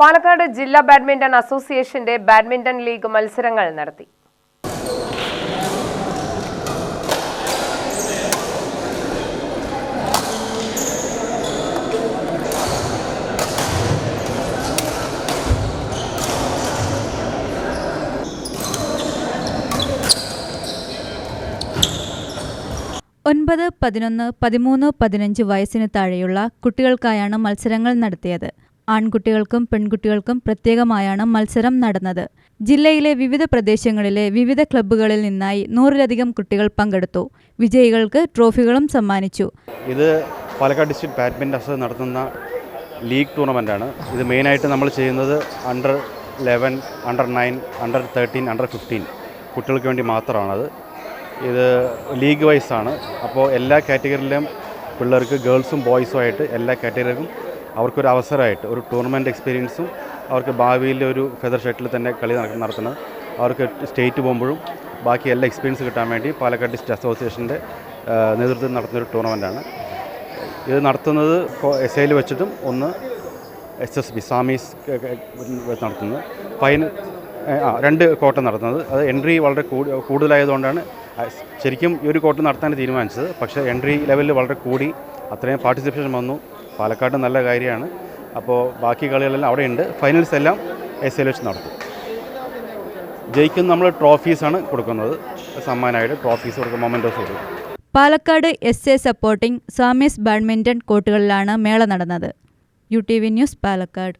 പാലക്കാട് ജില്ലാ ബാഡ്മിന്റൺ അസോസിയേഷന്റെ badminton league മത്സരങ്ങൾ നടത്തി. ഒൻപത് പതിനൊന്ന് പതിമൂന്ന് പതിനഞ്ച് വയസ്സിന് താഴെയുള്ള കുട്ടികൾക്കായാണ് മത്സരങ്ങൾ നടത്തിയത്. ആൺകുട്ടികൾക്കും പെൺകുട്ടികൾക്കും പ്രത്യേകമായാണ് മത്സരം നടന്നത്. ജില്ലയിലെ വിവിധ പ്രദേശങ്ങളിലെ വിവിധ ക്ലബ്ബുകളിൽ നിന്നായി നൂറിലധികം കുട്ടികൾ പങ്കെടുത്തു. വിജയികൾക്ക് ട്രോഫികളും സമ്മാനിച്ചു. ഇത് പാലക്കാട് ഡിസ്ട്രിക്ട് ബാഡ്മിന്റൺ നടത്തുന്ന ലീഗ് ടൂർണമെന്റാണ് ഇത് മെയിനായിട്ട് നമ്മൾ ചെയ്യുന്നത് under eleven under nine under thirteen under fifteen കുട്ടികൾക്ക് വേണ്ടി മാത്രമാണത്. ഇത് ലീഗ് വൈസാണ് അപ്പോൾ എല്ലാ കാറ്റഗറിയിലും പിള്ളേർക്ക് ഗേൾസും ബോയ്സും ആയിട്ട് എല്ലാ കാറ്റഗറിക്കും അവർക്കൊരു അവസരമായിട്ട് ഒരു ടൂർണമെന്റ് എക്സ്പീരിയൻസും അവർക്ക് ഭാവിയിൽ ഒരു ഫെദർ ഷട്ടിൽ തന്നെ കളി നടത്തുന്നത്. അവർക്ക് സ്റ്റേറ്റ് പോകുമ്പോഴും ബാക്കി എല്ലാ എക്സ്പീരിയൻസ് കിട്ടാൻ വേണ്ടി പാലക്കാട് ഡിസ്ട്രിക്ട് അസോസിയേഷന്റെ നേതൃത്വം നടത്തുന്നൊരു ടൂർണമെന്റാണ് ഇത് നടത്തുന്നത് എസ് ഐയിൽ വെച്ചിട്ടും ഒന്ന് എസ് എസ് ബി സാമീസ് നടത്തുന്നത്. ഫൈൻ ആ രണ്ട് കോട്ട നടത്തുന്നത്. അത് എൻട്രി വളരെ കൂടി കൂടുതലായതുകൊണ്ടാണ് ശരിക്കും ഈ ഒരു കോട്ട നടത്താൻ തീരുമാനിച്ചത്. പക്ഷേ എൻട്രി ലെവലിൽ വളരെ കൂടി അത്രയും പാർട്ടിസിപ്പേഷൻ വന്നു. പാലക്കാട് നല്ല കാര്യമാണ്. അപ്പോൾ ബാക്കി കളികളെല്ലാം അവിടെ ഉണ്ട്. ഫൈനൽസ് എല്ലാം എസ് എൽ വെച്ച് നടത്തും. ജയിക്കുന്ന നമ്മൾ ട്രോഫീസാണ് കൊടുക്കുന്നത്. സമ്മാനമായിട്ട് ട്രോഫീസ് കൊടുക്കും മൊമെന്റോസ് കൊടുക്കും. Palakkad S A supporting Swamis badminton കോർട്ടുകളിലാണ് മേള നടന്നത്. U T V news Palakkad.